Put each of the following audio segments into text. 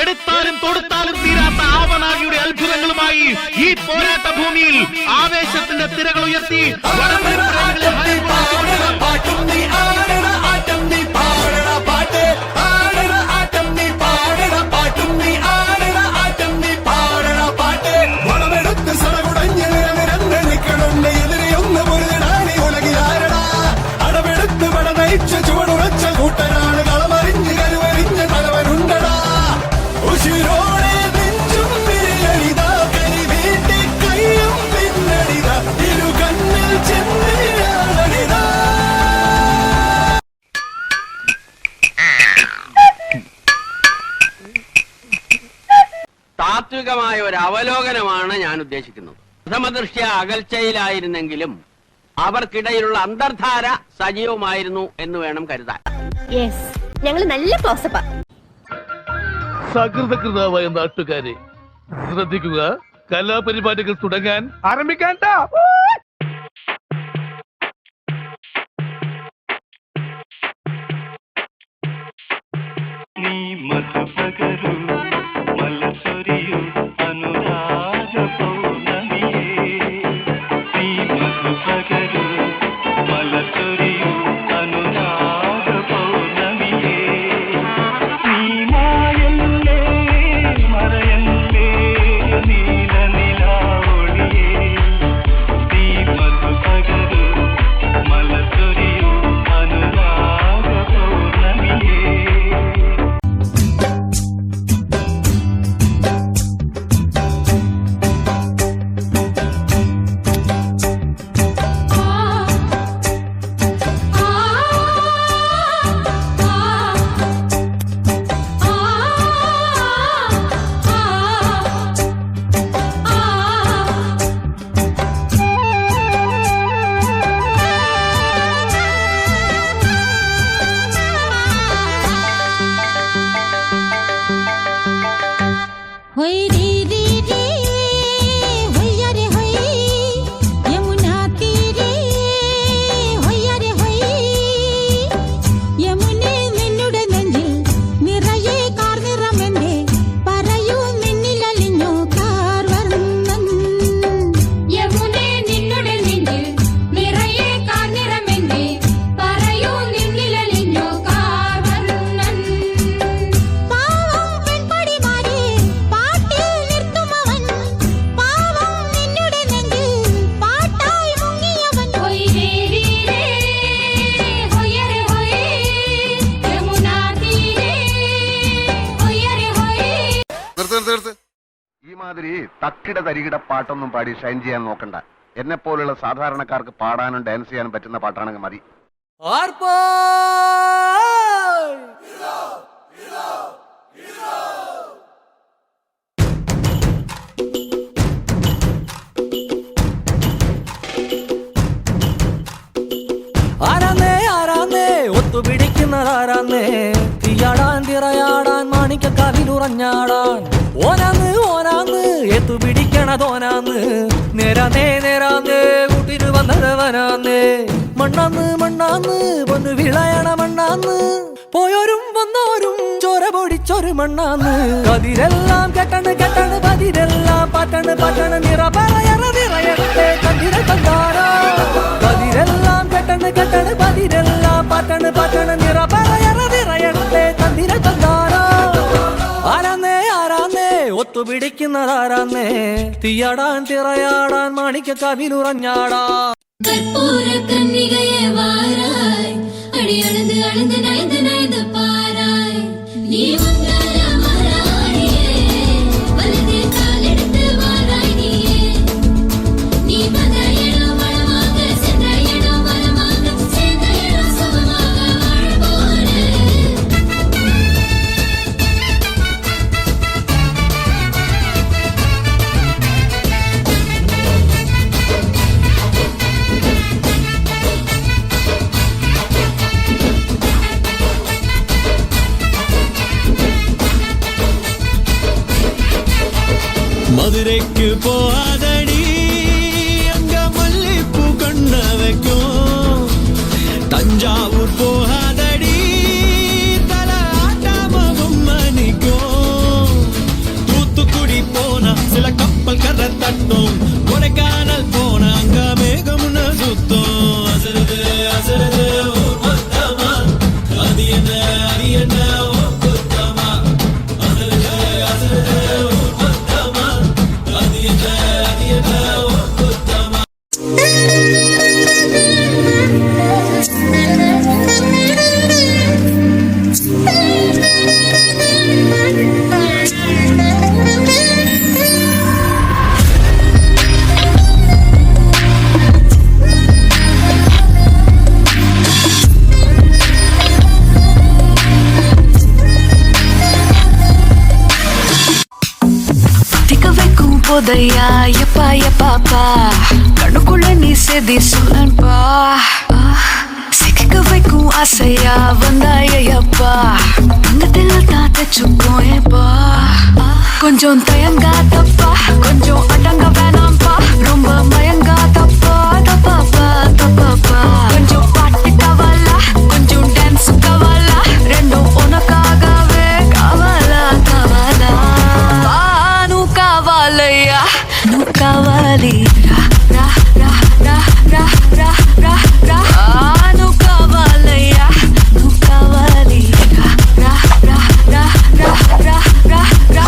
എടുത്താലും തൊടുത്താലും തീരാത്ത ആവനാഴിയുടെ അത്ഭുതങ്ങളുമായി ഈ പോരാട്ട ഭൂമിയിൽ ആവേശത്തിന്റെ തിരകൾ ഉയർത്തി പാട്ടും നീ ആട്ടം നീ ഒരു അവലോകനമാണ് ഞാൻ ഉദ്ദേശിക്കുന്നത്. പ്രഥമദൃഷ്ട്യ അകൽച്ചയിലായിരുന്നെങ്കിലും അവർക്കിടയിലുള്ള അന്തർധാര സജീവമായിരുന്നു എന്ന് വേണം കരുതാൻ. യെസ് ഞങ്ങൾ നല്ല ക്ലോസപ്പാ സകൃതകൃതാവായ നാട്ടുകാരെ ശ്രദ്ധിക്കുക കലാപരിപാടികൾ തുടങ്ങാൻ ആരംഭിക്കാൻ നീ മധുപകരു ഈ മാതിരി തക്കിട തരികിട പാട്ടൊന്നും പാടി ഷൈൻ ചെയ്യാൻ നോക്കണ്ട. എന്നെ പോലുള്ള സാധാരണക്കാർക്ക് പാടാനും ഡാൻസ് ചെയ്യാനും പറ്റുന്ന പാട്ടാണെങ്കിൽ മതി. ഒത്തുപിടിക്കുന്നതാരാന്നേ തീയാടാൻ തിറയാടാൻ മാണിക്ക കവിലുറഞ്ഞാടാൻ ഓനാന്ന് ഓനാന്ന് എത്തുപിടിക്കണതോനാന്ന് നേരാന്നേ നേരാന്നേ കൂട്ടിന് വന്നതവനാന്നേ മണ്ണാന്ന് മണ്ണാന്ന് വന്ന് വിളയണ മണ്ണാന്ന്. പോയോരും വന്നോരും ചോര പൊടിച്ചൊരു മണ്ണാന്ന്. കതിരെല്ലാം കെട്ടണ് കെട്ടണ് പതിരെല്ലാം പാറ്റണ് പാറ്റണ് നിറ പറയറ നിറയട്ടെ കതിര കണ്ടാറ കതിരെല്ലാം കെട്ടണ് കെട്ടണ് പതിരെല്ലാം പിടിക്കുന്നതാരാന്നേ? തീയാടാൻ തിറയാടാൻ മാണിക്ക കവിനുറഞ്ഞാടാ കർപ്പൂര നീ மதுரைக்கு போகாதடி அங்க மல்லிப்பூ கொண்ட வைக்கும். தஞ்சாவூர் போகாதடி தலை ஆட்டாமவும் மணிக்கும் தூத்துக்குடி போனா சில கப்பல் கரை தட்டும். கொடைக்கானல் போதையா எப்பா எப்பாப்பா கண்ணுக்குள்ள நீ செதி சொல்லன்பா. சிக்க வைக்கும் ஆசையா வந்தாயப்பா தங்கத்தில் தான் தச்சுக்கோ ஏப்பா கொஞ்சம் தயங்காதப்பா கொஞ்சம் அடங்க வேணாம்ப்பா ரொம்ப மய కావాలయ్యా నువ్వు కావాలి రా, రా, రా, రా, రా, రా, రా, రా. నువ్వు కావాలయ్యా నువ్వు కావాలి రా, రా, రా, రా, రా, రా, రా, రా.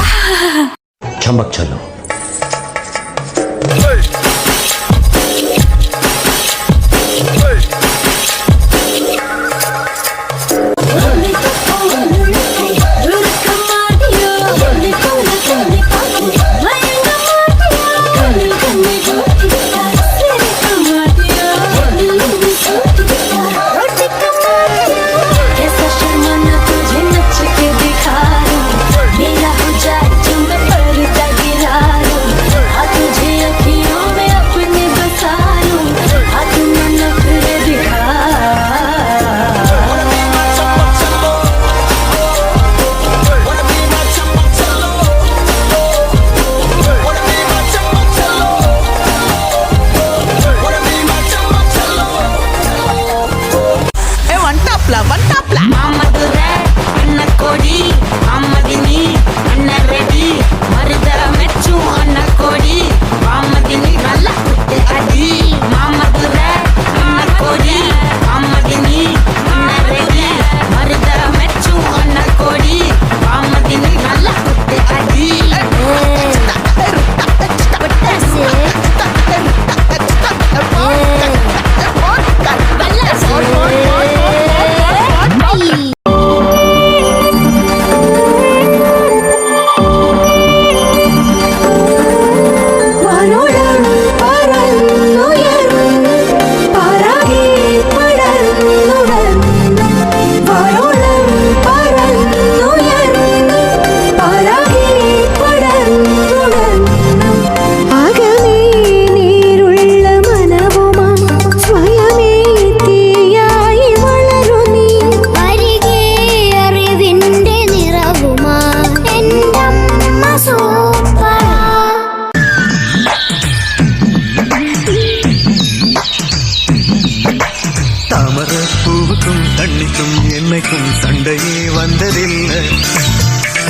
சண்டையே வந்ததில்லை.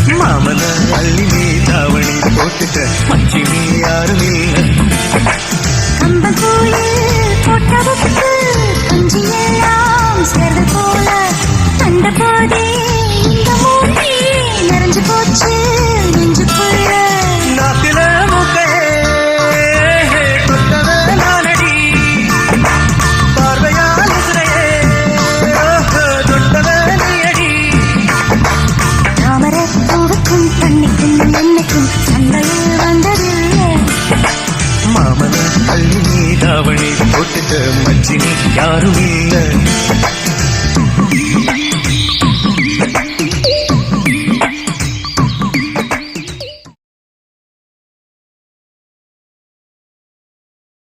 மாமன அள்ளி நீ தாவணி போட்டுட்ட. மச்சி நீ யாரும் இல்லை. போல. கண்ட போதே நிறைஞ்சு போச்சு. ரஜினி யாரும் இல்லை.